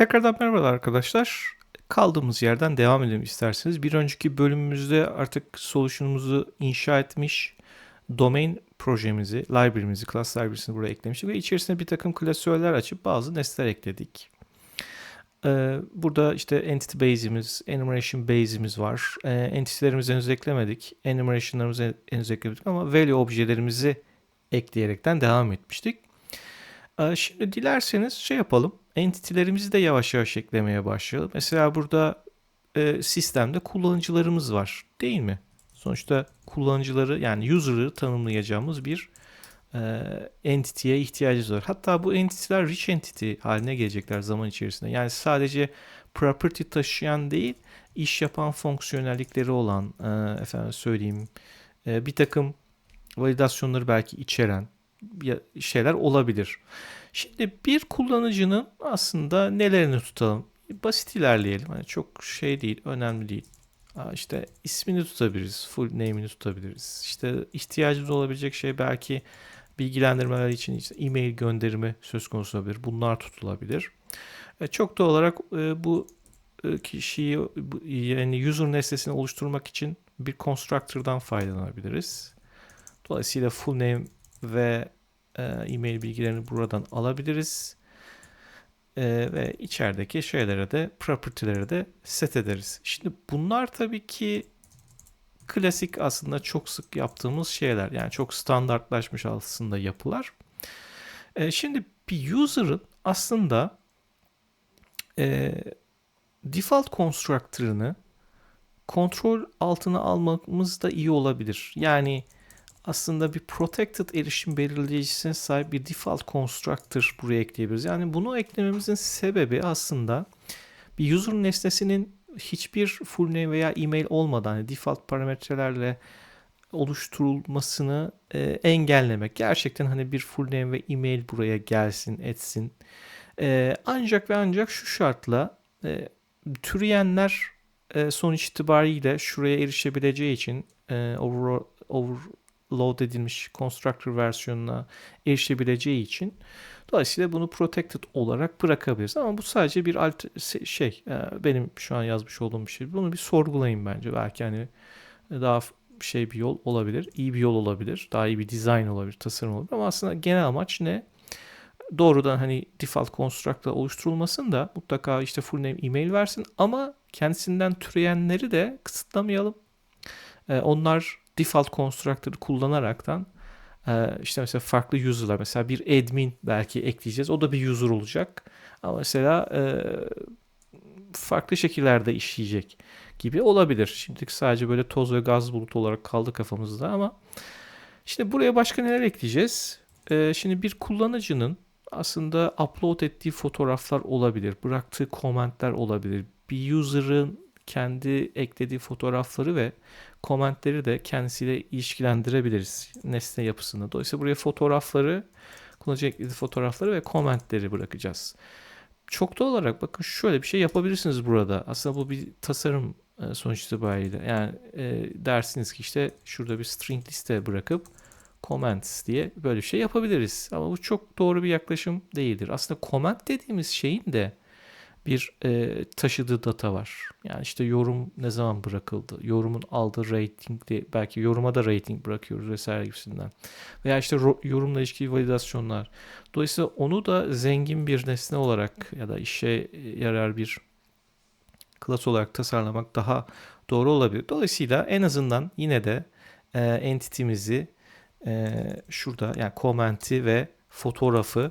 Tekrardan merhabalar arkadaşlar. Kaldığımız yerden devam edelim isterseniz. Bir önceki bölümümüzde artık solution'umuzu inşa etmiş domain projemizi, library'mizi, class library'sini buraya eklemiştik ve içerisine bir takım klasörler açıp bazı nesneler ekledik. Ee, burada işte entity base'imiz, enumeration base'imiz var. Ee, entity'lerimizi henüz eklemedik. Enumeration'larımızı henüz eklemedik ama value objelerimizi ekleyerekten devam etmiştik. Ee, şimdi dilerseniz şey yapalım. Entity'lerimizi de yavaş yavaş eklemeye başlayalım. Mesela burada e, sistemde kullanıcılarımız var değil mi? Sonuçta kullanıcıları yani user'ı tanımlayacağımız bir e, entity'ye ihtiyacımız var. Hatta bu entity'ler rich entity haline gelecekler zaman içerisinde. Yani sadece property taşıyan değil, iş yapan fonksiyonellikleri olan, e, efendim söyleyeyim, e, bir takım validasyonları belki içeren şeyler olabilir. Şimdi bir kullanıcının aslında nelerini tutalım? Basit ilerleyelim. Hani çok şey değil, önemli değil. İşte ismini tutabiliriz, full name'ini tutabiliriz. İşte ihtiyacımız olabilecek şey belki bilgilendirmeler için işte e-mail gönderimi söz konusu olabilir. Bunlar tutulabilir. E, çok da olarak e, bu e, kişiyi yani user nesnesini oluşturmak için bir constructor'dan faydalanabiliriz. Dolayısıyla full name ve e-mail bilgilerini buradan alabiliriz. E, ve içerideki şeylere de property'lere de set ederiz. Şimdi bunlar tabii ki klasik aslında çok sık yaptığımız şeyler. Yani çok standartlaşmış aslında yapılar. E, şimdi bir user'ın aslında e, default constructor'ını kontrol altına almamız da iyi olabilir. Yani aslında bir protected erişim belirleyicisine sahip bir default constructor buraya ekleyebiliriz. Yani bunu eklememizin sebebi aslında bir user nesnesinin hiçbir full name veya email olmadan yani default parametrelerle oluşturulmasını e, engellemek. Gerçekten hani bir full name ve email buraya gelsin, etsin. E, ancak ve ancak şu şartla e, türeyenler e, sonuç itibariyle şuraya erişebileceği için e, over, over load edilmiş constructor versiyonuna erişebileceği için dolayısıyla bunu protected olarak bırakabiliriz. Ama bu sadece bir alt şey e, benim şu an yazmış olduğum bir şey. Bunu bir sorgulayın bence. Belki hani daha şey bir yol olabilir. iyi bir yol olabilir. Daha iyi bir design olabilir, tasarım olabilir. Ama aslında genel amaç ne? Doğrudan hani default constructor oluşturulmasın da mutlaka işte full name email versin ama kendisinden türeyenleri de kısıtlamayalım. Ee, onlar default constructor'ı kullanaraktan e, işte mesela farklı user'lar mesela bir admin belki ekleyeceğiz. O da bir user olacak. Ama mesela e, farklı şekillerde işleyecek gibi olabilir. Şimdilik sadece böyle toz ve gaz bulutu olarak kaldı kafamızda ama şimdi buraya başka neler ekleyeceğiz? E, şimdi bir kullanıcının aslında upload ettiği fotoğraflar olabilir, bıraktığı komentler olabilir. Bir user'ın kendi eklediği fotoğrafları ve komentleri de kendisiyle ilişkilendirebiliriz nesne yapısını. Dolayısıyla buraya fotoğrafları, kullanıcı eklediği fotoğrafları ve komentleri bırakacağız. Çok da olarak bakın şöyle bir şey yapabilirsiniz burada. Aslında bu bir tasarım e, sonuç itibariyle. Yani e, dersiniz ki işte şurada bir string liste bırakıp comments diye böyle bir şey yapabiliriz. Ama bu çok doğru bir yaklaşım değildir. Aslında comment dediğimiz şeyin de bir e, taşıdığı data var. Yani işte yorum ne zaman bırakıldı, yorumun aldığı ratingli, belki yoruma da rating bırakıyoruz vesaire gibisinden. Veya işte yorumla ilişkili validasyonlar. Dolayısıyla onu da zengin bir nesne olarak ya da işe yarar bir klas olarak tasarlamak daha doğru olabilir. Dolayısıyla en azından yine de e, entity'mizi e, şurada yani commenti ve fotoğrafı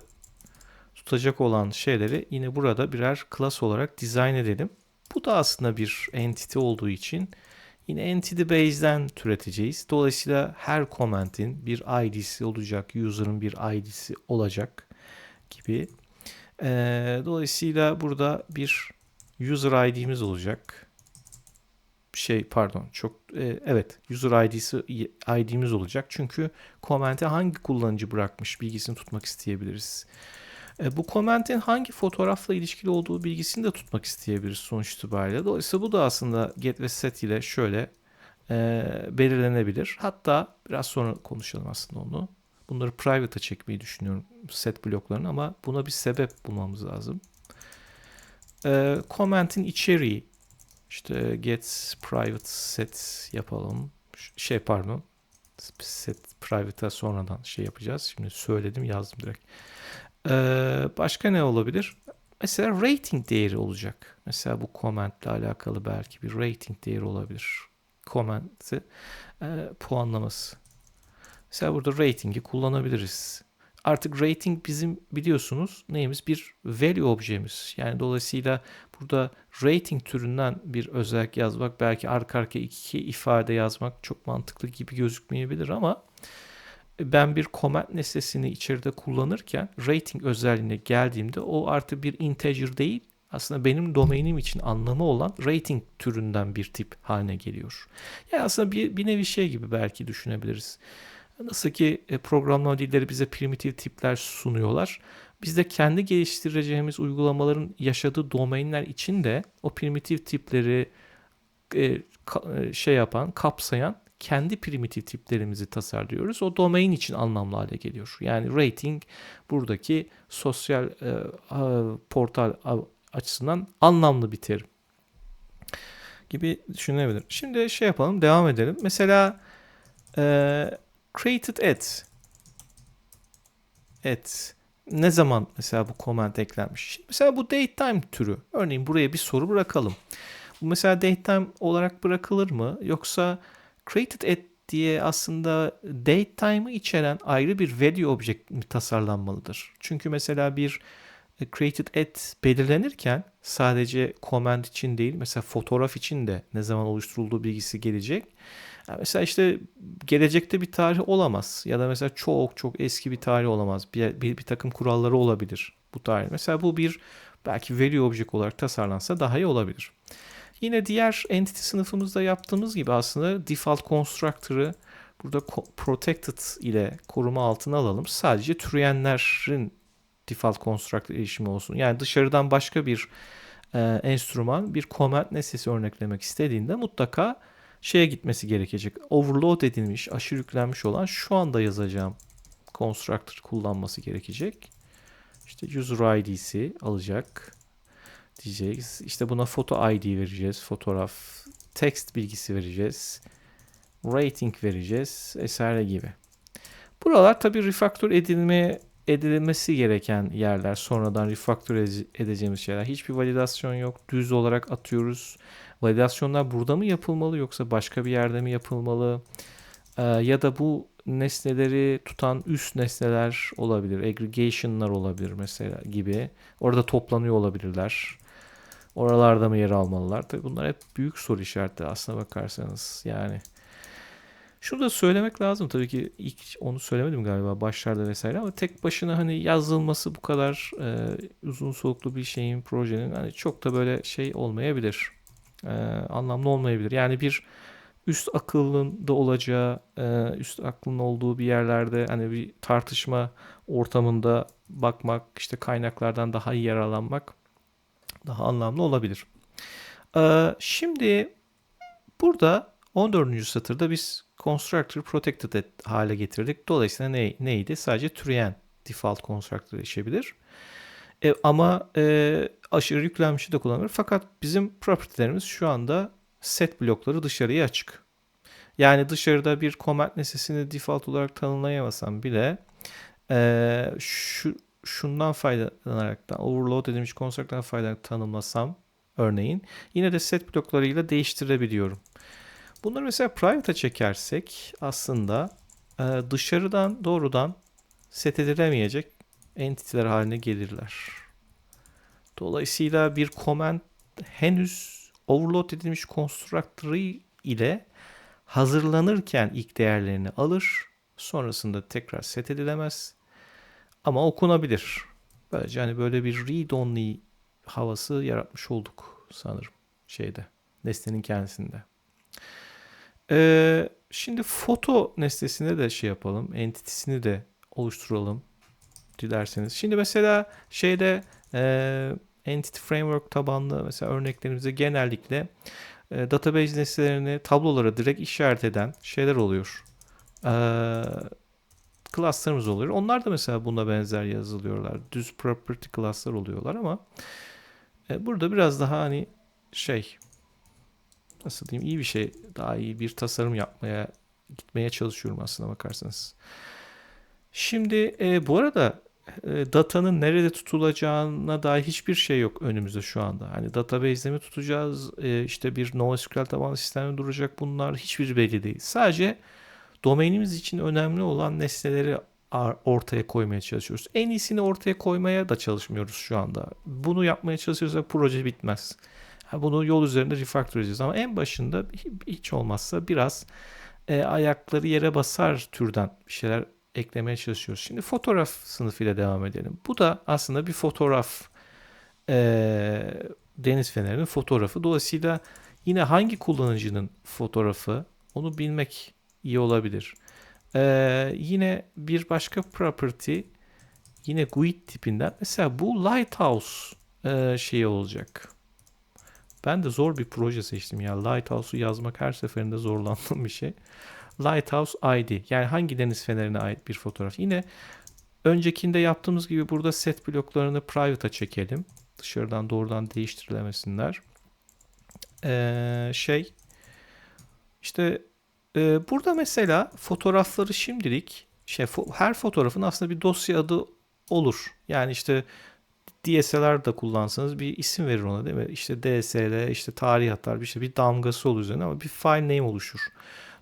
tutacak olan şeyleri yine burada birer class olarak dizayn edelim. Bu da aslında bir entity olduğu için yine entity base'den türeteceğiz. Dolayısıyla her comment'in bir ID'si olacak, user'ın bir ID'si olacak gibi. Ee, dolayısıyla burada bir user ID'miz olacak. Şey pardon çok e, evet user ID'si ID'miz olacak. Çünkü comment'e hangi kullanıcı bırakmış bilgisini tutmak isteyebiliriz. E, bu komentin hangi fotoğrafla ilişkili olduğu bilgisini de tutmak isteyebiliriz sonuç itibariyle. Dolayısıyla bu da aslında get ve set ile şöyle e, belirlenebilir. Hatta biraz sonra konuşalım aslında onu. Bunları private'a çekmeyi düşünüyorum set bloklarını ama buna bir sebep bulmamız lazım. e, comment'in içeriği işte get private set yapalım. Şey pardon. Set private'a sonradan şey yapacağız. Şimdi söyledim yazdım direkt. Ee, başka ne olabilir? Mesela rating değeri olacak. Mesela bu comment alakalı belki bir rating değeri olabilir. Comment'i e, puanlaması. Mesela burada rating'i kullanabiliriz. Artık rating bizim biliyorsunuz neyimiz? Bir value objemiz. Yani dolayısıyla burada rating türünden bir özellik yazmak belki arka arkaya iki ifade yazmak çok mantıklı gibi gözükmeyebilir ama ben bir comment nesnesini içeride kullanırken rating özelliğine geldiğimde o artık bir integer değil aslında benim domainim için anlamı olan rating türünden bir tip haline geliyor. Yani aslında bir, bir nevi şey gibi belki düşünebiliriz. Nasıl ki e, programlama dilleri bize primitif tipler sunuyorlar. Biz de kendi geliştireceğimiz uygulamaların yaşadığı domainler için de o primitif tipleri e, e, şey yapan, kapsayan kendi primitif tiplerimizi tasarlıyoruz. O domain için anlamlı hale geliyor. Yani rating buradaki sosyal e, a- portal a- açısından anlamlı bir terim gibi düşünülebilir. Şimdi şey yapalım, devam edelim. Mesela e, created at at ne zaman mesela bu comment eklenmiş? Mesela bu datetime türü. Örneğin buraya bir soru bırakalım. Bu mesela datetime olarak bırakılır mı? Yoksa created at diye aslında datetime'ı içeren ayrı bir value object tasarlanmalıdır? Çünkü mesela bir e, created at belirlenirken sadece comment için değil mesela fotoğraf için de ne zaman oluşturulduğu bilgisi gelecek. Mesela işte gelecekte bir tarih olamaz ya da mesela çok çok eski bir tarih olamaz. Bir, bir, bir takım kuralları olabilir bu tarih. Mesela bu bir belki value object olarak tasarlansa daha iyi olabilir. Yine diğer entity sınıfımızda yaptığımız gibi aslında default constructor'ı burada protected ile koruma altına alalım. Sadece türeyenlerin default constructor erişimi olsun. Yani dışarıdan başka bir e, enstrüman bir comment nesnesi örneklemek istediğinde mutlaka şeye gitmesi gerekecek. Overload edilmiş, aşırı yüklenmiş olan şu anda yazacağım constructor kullanması gerekecek. İşte user ID'si alacak diyeceğiz. İşte buna foto ID vereceğiz. Fotoğraf, text bilgisi vereceğiz. Rating vereceğiz. Vesaire gibi. Buralar tabii refaktör edilmeye edilmesi gereken yerler. Sonradan refaktör edeceğimiz şeyler. Hiçbir validasyon yok. Düz olarak atıyoruz. Validasyonlar burada mı yapılmalı yoksa başka bir yerde mi yapılmalı? Ee, ya da bu nesneleri tutan üst nesneler olabilir. Aggregation'lar olabilir mesela gibi. Orada toplanıyor olabilirler. Oralarda mı yer almalılar? Tabii bunlar hep büyük soru işaretleri aslına bakarsanız. Yani şunu da söylemek lazım tabii ki ilk onu söylemedim galiba başlarda vesaire ama tek başına hani yazılması bu kadar e, uzun soluklu bir şeyin projenin hani çok da böyle şey olmayabilir. E, anlamlı olmayabilir. Yani bir üst akıllın da olacağı, e, üst aklın olduğu bir yerlerde hani bir tartışma ortamında bakmak, işte kaynaklardan daha iyi yararlanmak daha anlamlı olabilir. E, şimdi burada 14. satırda biz constructor protected hale getirdik. Dolayısıyla ne, neydi? Sadece türeyen default constructor erişebilir. E, ama e, aşırı yüklenmişi de kullanılır. Fakat bizim property'lerimiz şu anda set blokları dışarıya açık. Yani dışarıda bir comment nesnesini default olarak tanımlayamasam bile e, şu şundan faydalanarak da overload edilmiş constructor'dan faydalanarak tanımlasam örneğin yine de set bloklarıyla değiştirebiliyorum. Bunları mesela private'a çekersek aslında e, dışarıdan doğrudan set edilemeyecek entity'ler haline gelirler. Dolayısıyla bir comment henüz overload edilmiş constructor ile hazırlanırken ilk değerlerini alır. Sonrasında tekrar set edilemez. Ama okunabilir. Böylece hani böyle bir read only havası yaratmış olduk sanırım şeyde nesnenin kendisinde. Ee, şimdi foto nesnesine de şey yapalım. Entity'sini de oluşturalım dilerseniz. Şimdi mesela şeyde e, Entity Framework tabanlı mesela örneklerimizde genellikle e, database nesnelerini tablolara direkt işaret eden şeyler oluyor. E, class'larımız oluyor. Onlar da mesela buna benzer yazılıyorlar. Düz property class'lar oluyorlar ama E, burada biraz daha hani şey nasıl diyeyim iyi bir şey daha iyi bir tasarım yapmaya gitmeye çalışıyorum aslında bakarsanız. Şimdi e, bu arada e, datanın nerede tutulacağına dair hiçbir şey yok önümüzde şu anda. Hani database'de mi tutacağız? E, işte bir NoSQL tabanlı sistemde duracak bunlar hiçbir belli değil. Sadece domainimiz için önemli olan nesneleri ortaya koymaya çalışıyoruz. En iyisini ortaya koymaya da çalışmıyoruz şu anda. Bunu yapmaya çalışıyorsak proje bitmez. Bunu yol üzerinde refactor edeceğiz ama en başında hiç olmazsa biraz e, ayakları yere basar türden bir şeyler eklemeye çalışıyoruz. Şimdi fotoğraf sınıfıyla devam edelim. Bu da aslında bir fotoğraf e, deniz fenerinin fotoğrafı. Dolayısıyla yine hangi kullanıcının fotoğrafı onu bilmek iyi olabilir. Ee, yine bir başka property yine GUID tipinden. Mesela bu Lighthouse e, şeyi olacak. Ben de zor bir proje seçtim ya. Lighthouse'u yazmak her seferinde zorlandığım bir şey. Lighthouse ID yani hangi deniz fenerine ait bir fotoğraf. Yine öncekinde yaptığımız gibi burada set bloklarını private'a çekelim. Dışarıdan doğrudan değiştirilemesinler. Ee, şey işte e, burada mesela fotoğrafları şimdilik şey her fotoğrafın aslında bir dosya adı olur. Yani işte DSLR da kullansanız bir isim verir ona değil mi? İşte DSL, işte tarih atar, bir işte bir damgası olur üzerine ama bir file name oluşur.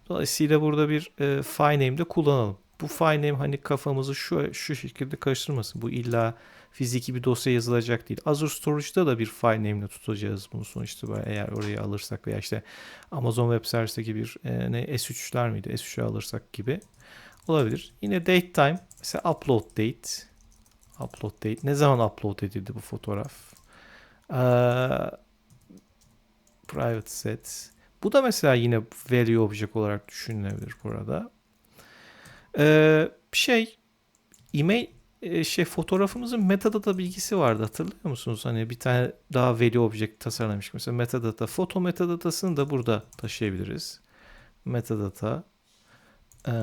Dolayısıyla burada bir e, file name de kullanalım. Bu file name hani kafamızı şu şu şekilde karıştırmasın. Bu illa fiziki bir dosya yazılacak değil. Azure Storage'da da bir file name ile tutacağız bunu sonuçta eğer orayı alırsak veya işte Amazon Web Service'deki bir e, ne S3'ler miydi? S3'ü alırsak gibi olabilir. Yine date time mesela upload date upload date ne zaman upload edildi bu fotoğraf? Ee, private set bu da mesela yine value object olarak düşünülebilir burada. Ee, şey email e, şey fotoğrafımızın metadata bilgisi vardı hatırlıyor musunuz? Hani bir tane daha value object tasarlamıştık. Mesela metadata, foto metadatasını da burada taşıyabiliriz. Metadata e,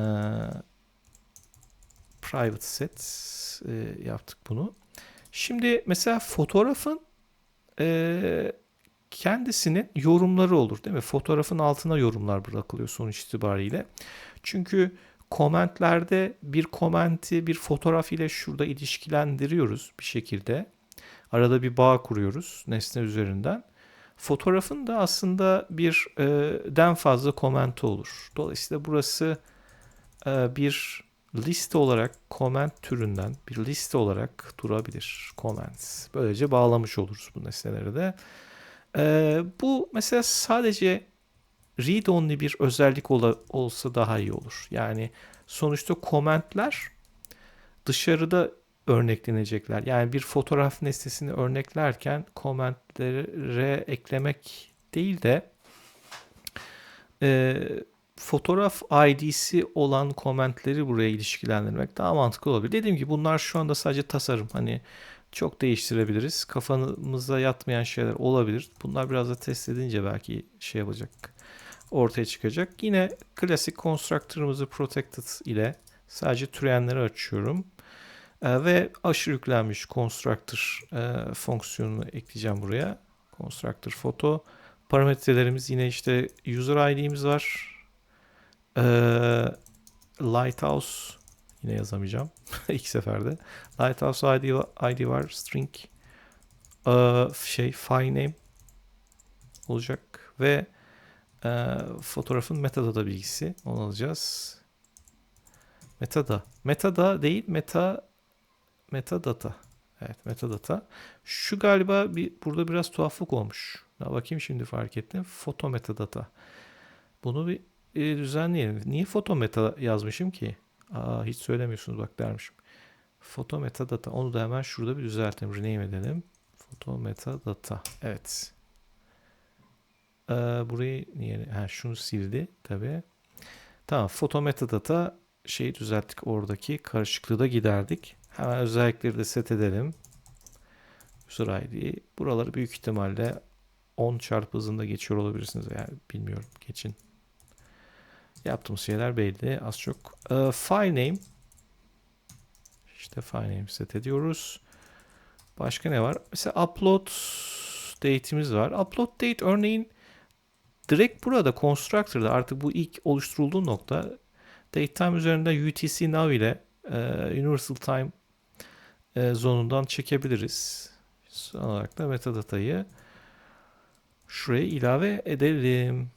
private set e, yaptık bunu. Şimdi mesela fotoğrafın e, kendisinin yorumları olur değil mi? Fotoğrafın altına yorumlar bırakılıyor sonuç itibariyle. Çünkü komentlerde bir komenti bir fotoğraf ile şurada ilişkilendiriyoruz bir şekilde. Arada bir bağ kuruyoruz nesne üzerinden. Fotoğrafın da aslında bir e, fazla komenti olur. Dolayısıyla burası e, bir liste olarak comment türünden bir liste olarak durabilir. Comments. Böylece bağlamış oluruz bu nesneleri de. Ee, bu mesela sadece read only bir özellik ola, olsa daha iyi olur. Yani sonuçta komentler dışarıda örneklenecekler. Yani bir fotoğraf nesnesini örneklerken komentlere eklemek değil de e, fotoğraf ID'si olan komentleri buraya ilişkilendirmek daha mantıklı olabilir. Dediğim gibi bunlar şu anda sadece tasarım. Hani çok değiştirebiliriz. Kafamıza yatmayan şeyler olabilir. Bunlar biraz da test edince belki şey yapacak, ortaya çıkacak. Yine klasik constructor'ımızı protected ile sadece türeyenleri açıyorum. Ee, ve aşırı yüklenmiş constructor e, fonksiyonunu ekleyeceğim buraya. Constructor foto. Parametrelerimiz yine işte user ID'miz var. Ee, Lighthouse Yine yazamayacağım. İlk seferde. Lighthouse ID, ID var. String ee, şey file name olacak ve e, fotoğrafın metadata bilgisi onu alacağız. Metada. Metada değil meta metadata. Evet metadata. Şu galiba bir burada biraz tuhaflık olmuş. Ya bakayım şimdi fark ettim. Foto metadata. Bunu bir e, düzenleyelim. Niye foto meta yazmışım ki? Aa, hiç söylemiyorsunuz bak dermişim. Foto metadata. Onu da hemen şurada bir düzeltelim. Rename edelim. Foto metadata. Evet. Ee, burayı niye? Ha, şunu sildi tabi. Tamam. Foto metadata şeyi düzelttik. Oradaki karışıklığı da giderdik. Hemen özellikleri de set edelim. User ID. Buraları büyük ihtimalle 10 çarpı hızında geçiyor olabilirsiniz. Yani bilmiyorum. Geçin. Yaptığımız şeyler belli az çok. E, file name. İşte file name set ediyoruz. Başka ne var? Mesela upload date'imiz var. Upload date örneğin direkt burada constructor'da artık bu ilk oluşturulduğu nokta datetime üzerinde UTC now ile e, universal time e, zonundan çekebiliriz. Son olarak da metadatayı şuraya ilave edelim.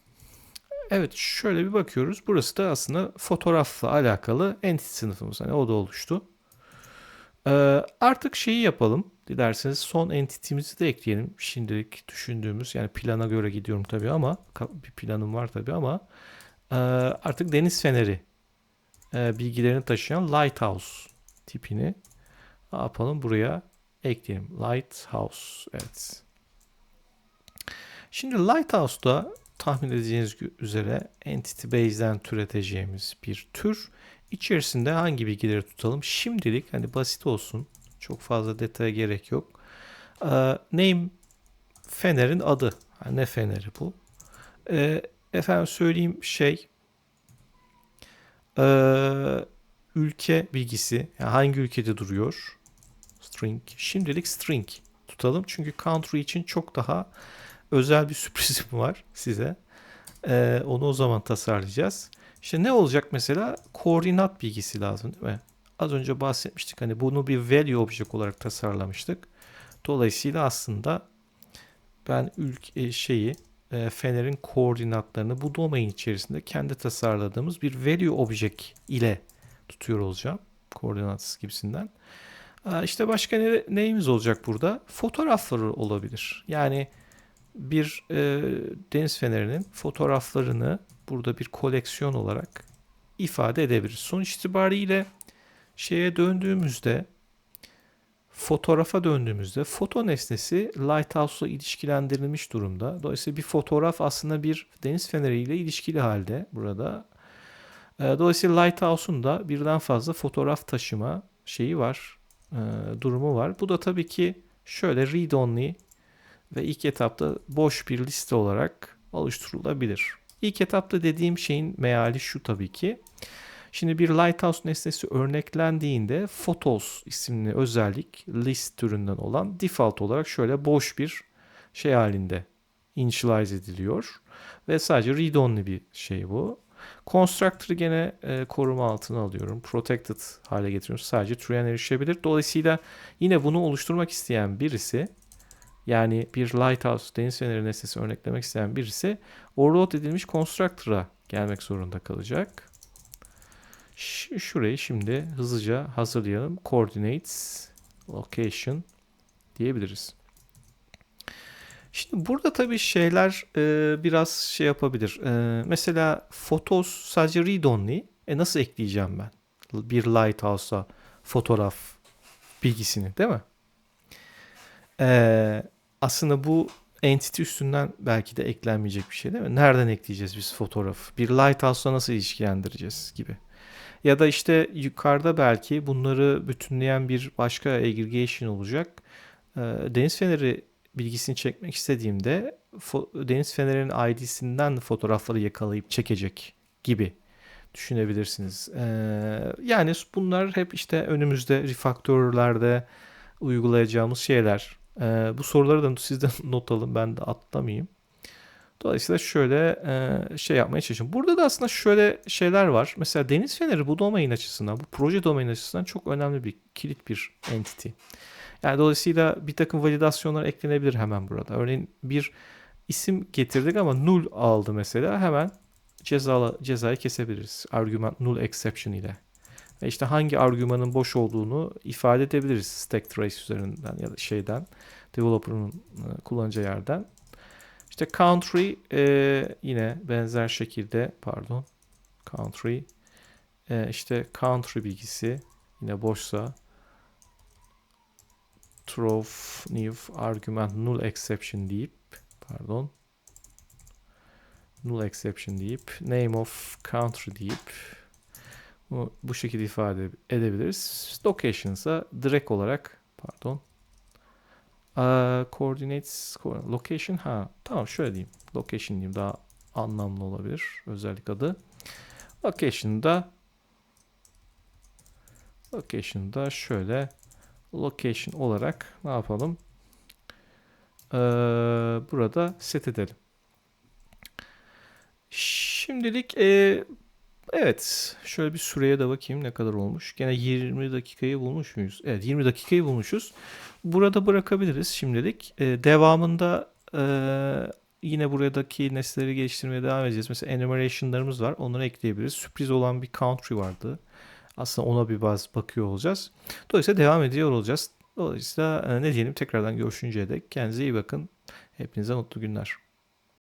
Evet şöyle bir bakıyoruz. Burası da aslında fotoğrafla alakalı entity sınıfımız. Hani o da oluştu. Ee, artık şeyi yapalım. Dilerseniz son entity'mizi de ekleyelim. Şimdilik düşündüğümüz yani plana göre gidiyorum tabii ama bir planım var tabii ama artık deniz feneri bilgilerini taşıyan lighthouse tipini yapalım buraya ekleyelim. Lighthouse evet. Şimdi Lighthouse'da tahmin edeceğiniz üzere Entity Base'den türeteceğimiz bir tür. İçerisinde hangi bilgileri tutalım? Şimdilik hani basit olsun. Çok fazla detaya gerek yok. Ee, name Fener'in adı. ne Feneri bu? Ee, efendim söyleyeyim şey ee, ülke bilgisi. Yani hangi ülkede duruyor? String. Şimdilik string tutalım. Çünkü country için çok daha özel bir sürprizim var size. Ee, onu o zaman tasarlayacağız. İşte ne olacak mesela? Koordinat bilgisi lazım değil mi? Az önce bahsetmiştik. Hani bunu bir value object olarak tasarlamıştık. Dolayısıyla aslında ben ülke şeyi e, Fener'in koordinatlarını bu domain içerisinde kendi tasarladığımız bir value object ile tutuyor olacağım. Koordinat gibisinden. İşte başka ne, neyimiz olacak burada? Fotoğrafları olabilir. Yani bir e, deniz fenerinin fotoğraflarını burada bir koleksiyon olarak ifade edebiliriz. Sonuç itibariyle şeye döndüğümüzde fotoğrafa döndüğümüzde foto nesnesi Lighthouse'la ilişkilendirilmiş durumda. Dolayısıyla bir fotoğraf aslında bir deniz feneriyle ilişkili halde burada. E, dolayısıyla Lighthouse'un da birden fazla fotoğraf taşıma şeyi var, e, durumu var. Bu da tabii ki şöyle read only ve ilk etapta boş bir liste olarak oluşturulabilir. İlk etapta dediğim şeyin meali şu tabii ki. Şimdi bir Lighthouse nesnesi örneklendiğinde Photos isimli özellik list türünden olan default olarak şöyle boş bir şey halinde initialize ediliyor. Ve sadece read-only bir şey bu. Constructor'ı gene e, koruma altına alıyorum. Protected hale getiriyorum. Sadece türen erişebilir. Dolayısıyla yine bunu oluşturmak isteyen birisi yani bir lighthouse deniz feneri nesnesi örneklemek isteyen birisi overload edilmiş constructor'a gelmek zorunda kalacak. Ş şurayı şimdi hızlıca hazırlayalım. Coordinates, location diyebiliriz. Şimdi burada tabii şeyler e, biraz şey yapabilir. E, mesela photos sadece read only. E nasıl ekleyeceğim ben? Bir lighthouse'a fotoğraf bilgisini değil mi? Eee aslında bu entity üstünden belki de eklenmeyecek bir şey değil mi? Nereden ekleyeceğiz biz fotoğraf? Bir lighthouse'la nasıl ilişkilendireceğiz gibi. Ya da işte yukarıda belki bunları bütünleyen bir başka aggregation olacak. Ee, deniz feneri bilgisini çekmek istediğimde deniz fenerinin ID'sinden fotoğrafları yakalayıp çekecek gibi düşünebilirsiniz. Ee, yani bunlar hep işte önümüzde refaktörlerde uygulayacağımız şeyler. E, bu soruları da sizden not alın ben de atlamayayım. Dolayısıyla şöyle e, şey yapmaya çalışıyorum. Burada da aslında şöyle şeyler var. Mesela deniz feneri bu domain açısından, bu proje domain açısından çok önemli bir kilit bir entity. Yani dolayısıyla bir takım validasyonlar eklenebilir hemen burada. Örneğin bir isim getirdik ama null aldı mesela hemen cezalı, cezayı kesebiliriz. Argument null exception ile. Ve işte hangi argümanın boş olduğunu ifade edebiliriz stack trace üzerinden ya da şeyden developer'ın e, kullanacağı yerden. İşte country e, yine benzer şekilde pardon country. E, işte country bilgisi yine boşsa. Throw new argument null exception deyip pardon. Null exception deyip name of country deyip bu, bu şekilde ifade edebiliriz. Locations'a direkt olarak pardon uh, coordinates location ha tamam şöyle diyeyim. Location diyeyim daha anlamlı olabilir özellik adı. Location'da location'da şöyle location olarak ne yapalım? Ee, burada set edelim. Şimdilik e, evet şöyle bir süreye de bakayım ne kadar olmuş. Gene 20 dakikayı bulmuş muyuz? Evet 20 dakikayı bulmuşuz. Burada bırakabiliriz şimdilik. E, devamında e, yine buradaki nesneleri geliştirmeye devam edeceğiz. Mesela enumeration'larımız var. Onları ekleyebiliriz. Sürpriz olan bir country vardı. Aslında ona bir baz bakıyor olacağız. Dolayısıyla devam ediyor olacağız. Dolayısıyla e, ne diyelim tekrardan görüşünceye dek kendinize iyi bakın. Hepinize mutlu günler.